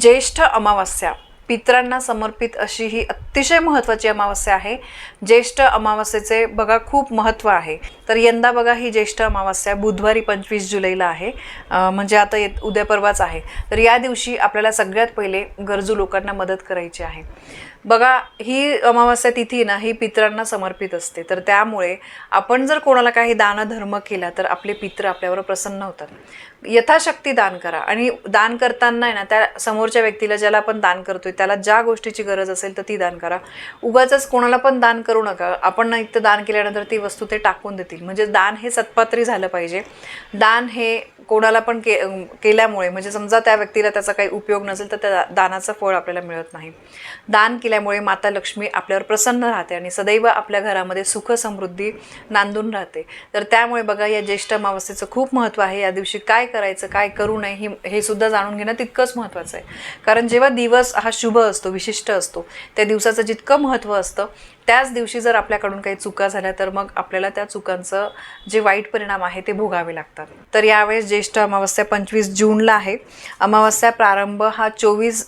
ज्येष्ठ अमावस्या. पितरांना समर्पित अशी ही अतिशय महत्त्वाची अमावस्या आहे. ज्येष्ठ अमावस्येचे बघा खूप महत्त्व आहे. तर यंदा बघा ही ज्येष्ठ अमावस्या बुधवारी पंचवीस जुलैला आहे. म्हणजे आता येत उद्या परवाच आहे. तर या दिवशी आपल्याला सगळ्यात पहिले गरजू लोकांना मदत करायची आहे. बघा ही अमावस्या तिथी ना ही पितरांना समर्पित असते. तर त्यामुळे आपण जर कोणाला काही दानधर्म केला तर आपले पित्र आपल्यावर प्रसन्न होतात. यथाशक्ती दान करा. आणि दान करताना आहे ना त्या समोरच्या व्यक्तीला ज्याला आपण दान करतोय त्याला ज्या गोष्टीची गरज असेल तर ती दान करा. उगाच कोणाला पण दान करू नका. आपण ना इथं दान केल्यानंतर ती वस्तू ते टाकून देतील. म्हणजे दान हे सत्पात्री झालं पाहिजे. दान हे कोणाला पण के केल्यामुळे म्हणजे समजा त्या व्यक्तीला त्याचा काही उपयोग नसेल तर त्या दानाचं फळ आपल्याला मिळत नाही. दान केल्यामुळे माता लक्ष्मी आपल्यावर प्रसन्न राहते आणि सदैव आपल्या घरामध्ये सुख समृद्धी नांदून राहते. तर त्यामुळे बघा या ज्येष्ठ अमावस्येचं खूप महत्त्व आहे. या दिवशी काय करायचं काय करू नये हे हे सुद्धा जाणून घेणं तितकंच महत्त्वाचं आहे. कारण जेव्हा दिवस हा शुभ असतो विशिष्ट असतो त्या दिवसाचं जितकं महत्त्व असतं त्याच दिवशी जर आपल्याकडून काही चुका झाल्या तर मग आपल्याला त्या चुकांचं जे वाईट परिणाम आहे ते भोगावे लागतात. तर यावेळेस ज्येष्ठ अमावस्या पंचवीस जूनला आहे. अमावस्या प्रारंभ हा चोवीस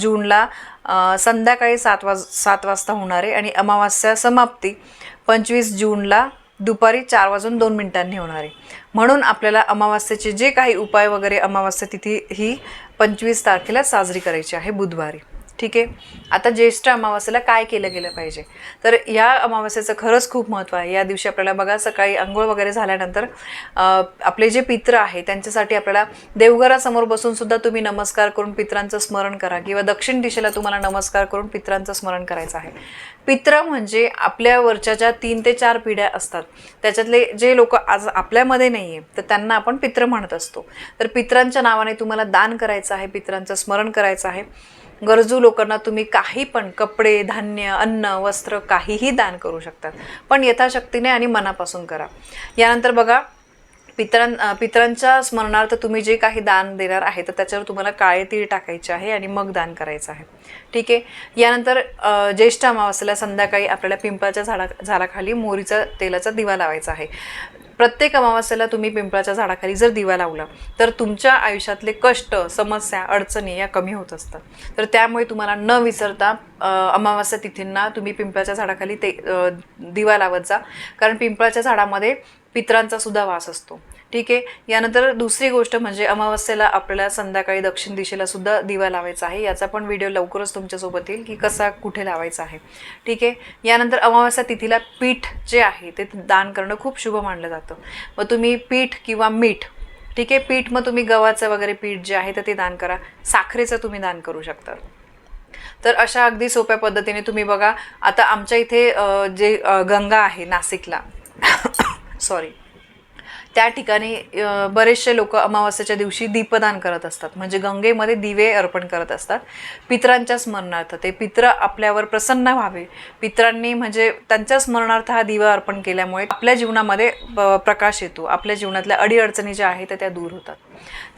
जूनला संध्याकाळी सात वाज सात वाजता होणार आहे. आणि अमावस्या समाप्ती पंचवीस जूनला दुपारी चार वाजून दोन मिनिटांनी होणार आहे. म्हणून आपल्याला अमावास्येचे जे काही उपाय वगैरे अमावास्या तिथी ही पंचवीस तारखेला साजरी करायची आहे बुधवारी. ठीक आहे? आता ज्येष्ठ अमावस्येला काय केलं गेलं पाहिजे? तर या अमावस्येचं खरंच खूप महत्त्व आहे. या दिवशी आपल्याला बघा सकाळी आंघोळ वगैरे झाल्यानंतर आपले जे पित्र आहे त्यांच्यासाठी आपल्याला देवघरासमोर बसून सुद्धा तुम्ही नमस्कार करून पित्रांचं स्मरण करा किंवा दक्षिण दिशेला तुम्हाला नमस्कार करून पित्रांचं स्मरण करायचं आहे. पित्र म्हणजे आपल्या वरच्या ज्या तीन ते चार पिढ्या असतात त्याच्यातले जे लोक आज आपल्यामध्ये नाही आहे तर त्यांना आपण पित्र म्हणत असतो. तर पित्रांच्या नावाने तुम्हाला दान करायचं आहे पित्रांचं स्मरण करायचं आहे. गरजू लोकांना तुम्ही काही पण कपडे धान्य अन्न वस्त्र काहीही दान करू शकतात. पण यथाशक्तीने आणि मनापासून करा. यानंतर बघा पितरां पितरांच्या स्मरणार्थ तुम्ही जे काही दान देणार आहे तर त्याच्यावर तुम्हाला काळे तीळ टाकायचे आहे आणि मग दान करायचं आहे. ठीक आहे? यानंतर ज्येष्ठ अमावस्येला संध्याकाळी आपल्याला पिंपळाच्या झाडा झाडाखाली मोरीचा तेलाचा दिवा लावायचा आहे. प्रत्येक अमावास्याला तुम्ही पिंपळाच्या झाडाखाली जर दिवा लावला तर तुमच्या आयुष्यातले कष्ट समस्या अडचणी या कमी होत असतात. तर त्यामुळे तुम्हाला न विसरता अमावास्या अमावस्या तिथींना तुम्ही पिंपळाच्या झाडाखाली ते दिवा लावत जा. कारण पिंपळाच्या झाडामध्ये पित्रांचा सुद्धा वास असतो. ठीक आहे. यानंतर दुसरी गोष्ट म्हणजे अमावस्येला आपल्याला संध्याकाळी दक्षिण दिशेला सुद्धा दिवा लावायचा आहे. याचा पण व्हिडिओ लवकरच तुमच्यासोबत येईल की कसा कुठे लावायचा आहे. ठीक आहे. यानंतर अमावस्या तिथीला पीठ जे आहे ते दान करणं खूप शुभ मानलं जातं. मग तुम्ही पीठ किंवा मीठ ठीक आहे. पीठ मग तुम्ही गव्हाचं वगैरे पीठ जे आहे तर ते दान करा. साखरेचं तुम्ही दान करू शकता. तर अशा अगदी सोप्या पद्धतीने तुम्ही बघा. आता आमच्या इथे जे गंगा आहे नाशिकला. सॉरी त्या ठिकाणी बरेचसे लोक अमावास्याच्या दिवशी दीपदान करत असतात. म्हणजे गंगेमध्ये दिवे अर्पण करत असतात. पितरांच्या स्मरणार्थ. ते पित्र आपल्यावर प्रसन्न व्हावे. पितरांनी म्हणजे त्यांच्या स्मरणार्थ हा दिवा अर्पण केल्यामुळे आपल्या जीवनामध्ये प्रकाश येतो. आपल्या जीवनातल्या अडीअडचणी ज्या आहेत त्या दूर होतात.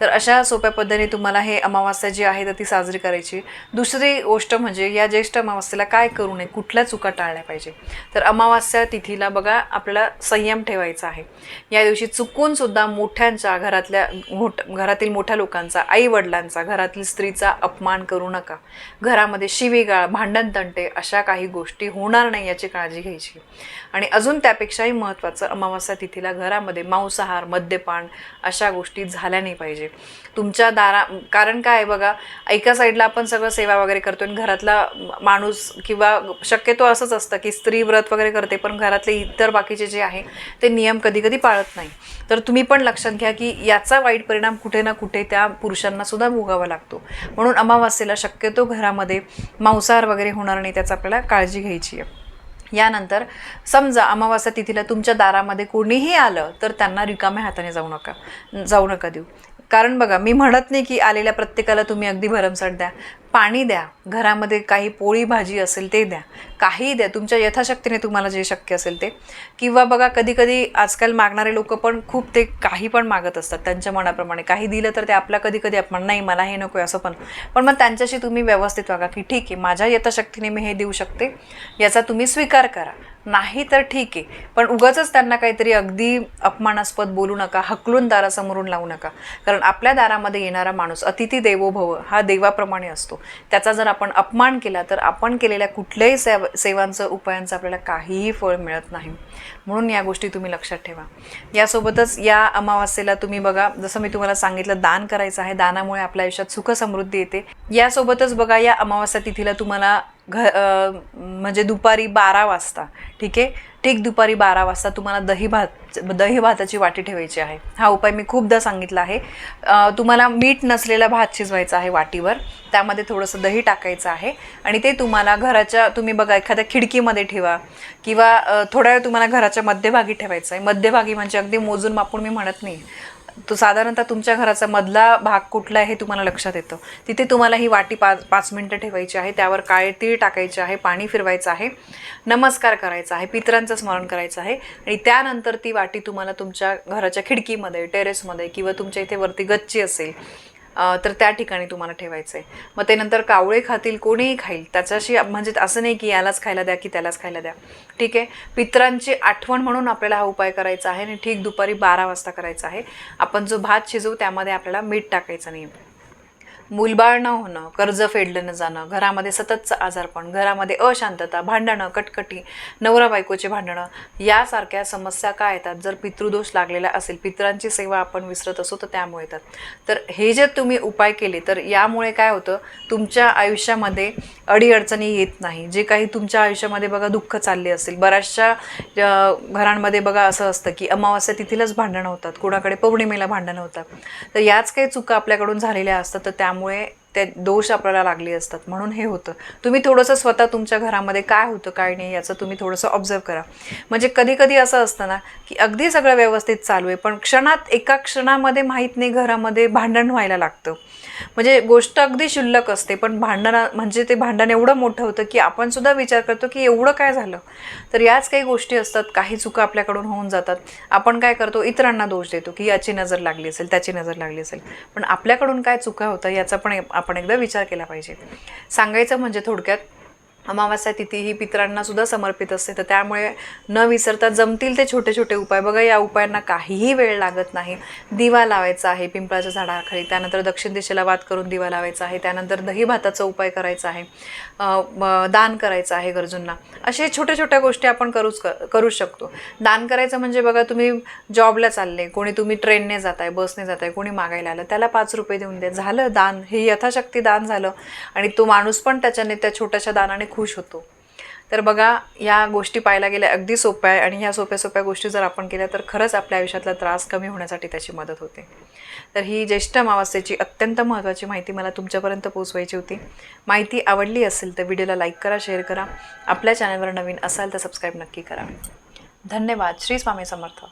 तर अशा सोप्या पद्धतीने तुम्हाला हे अमावास्या जी आहे तर ती साजरी करायची. दुसरी गोष्ट म्हणजे या ज्येष्ठ अमावास्येला काय करू नये? कुठल्या चुका टाळल्या पाहिजे? तर अमावास्या तिथीला बघा आपल्याला संयम ठेवायचा आहे. या दिवशी चुकून सुद्धा मोठ्यांच्या घरातल्या मोठ घरातील मोठ्या लोकांचा आई वडिलांचा घरातील स्त्रीचा अपमान करू नका. घरामध्ये शिवीगाळ भांडण तंटे अशा काही गोष्टी होणार नाही याची काळजी घ्यायची. आणि अजून त्यापेक्षाही महत्त्वाचं अमावस्या तिथीला घरामध्ये मांसाहार मद्यपान अशा गोष्टी झाल्या नाही पाहिजे. तुमच्या दारा कारण काय आहे बघा एका साईडला आपण सगळं सेवा वगैरे करतो आणि घरातला माणूस किंवा शक्यतो असंच असतं की स्त्री व्रत वगैरे करते पण घरातले इतर बाकीचे जे आहे ते नियम कधी कधी पाळत नाही. तर तुम्ही पण लक्षात घ्या की याचा वाईट परिणाम कुठे ना कुठे त्या पुरुषांना सुद्धा भोगावा लागतो. म्हणून अमावास्येला शक्यतो घरामध्ये मांसाहार वगैरे होणार नाही त्याचा आपल्याला काळजी घ्यायची आहे. यानंतर समजा अमावास्या तिथीला तुमच्या दारामध्ये कोणीही आलं तर त्यांना रिकाम्या हाताने जाऊ नका जाऊ नका देऊ. कारण बघा मी म्हणत नाही की आलेल्या प्रत्येकाला तुम्ही अगदी भरमसाठ द्या. पाणी द्या. घरामध्ये काही पोळी भाजी असेल ते द्या. काही द्या. तुमच्या यथाशक्तीने तुम्हाला जे शक्य असेल ते. किंवा बघा कधीकधी आजकाल मागणारे लोक पण खूप ते काही पण मागत असतात त्यांच्या मनाप्रमाणे. काही दिलं तर ते आपला कधी कधी अपमान नाही मला हे नको असं पण. पण मग त्यांच्याशी तुम्ही व्यवस्थित वागा की ठीक आहे माझ्या यथाशक्तीने मी हे देऊ शकते. याचा तुम्ही स्वीकार करा. नाही तर ठीक आहे. पण उगाच त्यांना काहीतरी अगदी अपमानास्पद बोलू नका हकलून दारासमोरून लावू नका. कारण आपल्या दारामध्ये येणारा माणूस अतिथी देवोभव हा देवाप्रमाणे असतो. त्याचा जर आपण अपमान केला तर आपण केलेल्या कुठल्याही सेव सेवांचं उपायांचं आपल्याला काहीही फळ मिळत नाही. म्हणून या गोष्टी तुम्ही लक्षात ठेवा. यासोबतच या अमावास्येला तुम्ही बघा जसं मी तुम्हाला सांगितलं दान करायचं आहे. दानामुळे आपल्या आयुष्यात सुख समृद्धी येते. यासोबतच बघा या अमावास्या तिथीला तुम्हाला घ म्हणजे दुपारी बारा वाजता ठीक आहे? ठीक दुपारी बारा वाजता तुम्हाला दही भात दही भाताची वाटी ठेवायची आहे. हा उपाय मी खूपदा सांगितला आहे. तुम्हाला मीठ नसलेला भात शिजवायचा आहे वाटीवर. त्यामध्ये थोडंसं दही टाकायचं आहे आणि ते तुम्हाला घराच्या तुम्ही बघा एखाद्या खिडकीमध्ये ठेवा किंवा थोड्या वेळ तुम्हाला घराच्या मध्यभागी ठेवायचं आहे. मध्यभागी म्हणजे अगदी मोजून मापून मी म्हणत नाही. तो साधारणतः तुमच्या घराचा मधला भाग कुठला आहे हे तुम्हाला लक्षात येतं. तिथे तुम्हाला ही वाटी पाच पाच मिनटं ठेवायची आहे. त्यावर काळे तीळ टाकायचे आहे पाणी फिरवायचं आहे नमस्कार करायचा आहे पितरांचं स्मरण करायचं आहे आणि त्यानंतर ती वाटी तुम्हाला तुमच्या घराच्या खिडकीमध्ये टेरेसमध्ये किंवा तुमच्या इथे वरती गच्ची असेल तर त्या ठिकाणी तुम्हाला ठेवायचं आहे मग ते नंतर कावळे खातील कोणीही खाईल त्याच्याशी म्हणजे असं नाही की यालाच खायला द्या की त्यालाच खायला द्या. ठीक आहे? पित्रांची आठवण म्हणून आपल्याला हा उपाय करायचा आहे आणि ठीक दुपारी बारा वाजता करायचा आहे. आपण जो भात शिजवू त्यामध्ये आपल्याला मीठ टाकायचं नाही मूलबाळ न होणं कर्ज फेडलं न जाणं घरामध्ये सततचं आजारपण घरामध्ये अशांतता भांडणं कटकटी नवरा बायकोचे भांडणं यासारख्या समस्या काय येतात? जर पितृदोष लागलेला असेल पितरांची सेवा आपण विसरत असू तर त्यामुळे येतात. तर हे जे तुम्ही उपाय केले तर यामुळे काय होतं? तुमच्या आयुष्यामध्ये अडीअडचणी येत नाही. जे काही तुमच्या आयुष्यामध्ये बघा दुःख चालले असेल बऱ्याचशा घरांमध्ये बघा असं असतं की अमावास्या तिथेलाच भांडणं होतात कोणाकडे पौर्णिमेला भांडणं होतात. तर याच काही चुका आपल्याकडून झालेल्या असतात तर त्या त्यामुळे ते दोष आपल्याला लागले असतात. म्हणून हे होतं. तुम्ही थोडंसं स्वतः तुमच्या घरामध्ये काय होतं काय नाही याचं तुम्ही थोडंसं ऑब्झर्व करा. म्हणजे कधी कधी असं असतं ना की अगदी सगळं व्यवस्थित चालू आहे पण क्षणात एका क्षणामध्ये माहीत नाही घरामध्ये भांडण व्हायला लागतं. म्हणजे गोष्ट अगदी शुल्लक असते पण भांडणं म्हणजे ते भांडण एवढं मोठं होतं की आपण सुद्धा विचार करतो की एवढं काय झालं? तर याच काही गोष्टी असतात काही चुका आपल्याकडून होऊन जातात. आपण काय करतो इतरांना दोष देतो की याची नजर लागली असेल त्याची नजर लागली असेल. पण आपल्याकडून काय चुका होतं याचा पण आपण एकदा विचार केला पाहिजे. सांगायचं म्हणजे थोडक्यात अमावास्या तिथी ही पितरांना सुद्धा समर्पित असते. तर त्यामुळे न विसरता जमतील ते छोटे छोटे उपाय. बघा या उपायांना काहीही वेळ लागत नाही. दिवा लावायचा आहे पिंपळाच्या झाडाखाली. त्यानंतर दक्षिण दिशेला वात करून दिवा लावायचा आहे. त्यानंतर दही भाताचा उपाय करायचा आहे. दान करायचं आहे गरजूंना. असे छोट्या छोट्या गोष्टी आपण करूच क- करू शकतो. दान करायचं म्हणजे बघा तुम्ही जॉबला चालले कोणी तुम्ही ट्रेनने जाताय बसने जाताय कोणी मागायला आलं त्याला पाच रुपये देऊन द्या. झालं दान. हे यथाशक्ती दान झालं. आणि तो माणूस पण त्याच्याने त्या छोट्याशा दानाने खुश होतो. तर बघा या गोष्टी पाहायला गेल्या अगदी सोप्या आहे आणि ह्या सोप्या सोप्या गोष्टी जर आपण केल्या तर खरंच आपल्या आयुष्यातला त्रास कमी होण्यासाठी त्याची मदत होते. तर ही ज्येष्ठ अमावास्येची अत्यंत महत्त्वाची माहिती मला तुमच्यापर्यंत पोहोचवायची होती. माहिती आवडली असेल तर व्हिडिओला लाईक करा शेअर करा. आपल्या चॅनलवर नवीन असाल तर सबस्क्राईब नक्की करा. धन्यवाद. श्री स्वामी समर्थ.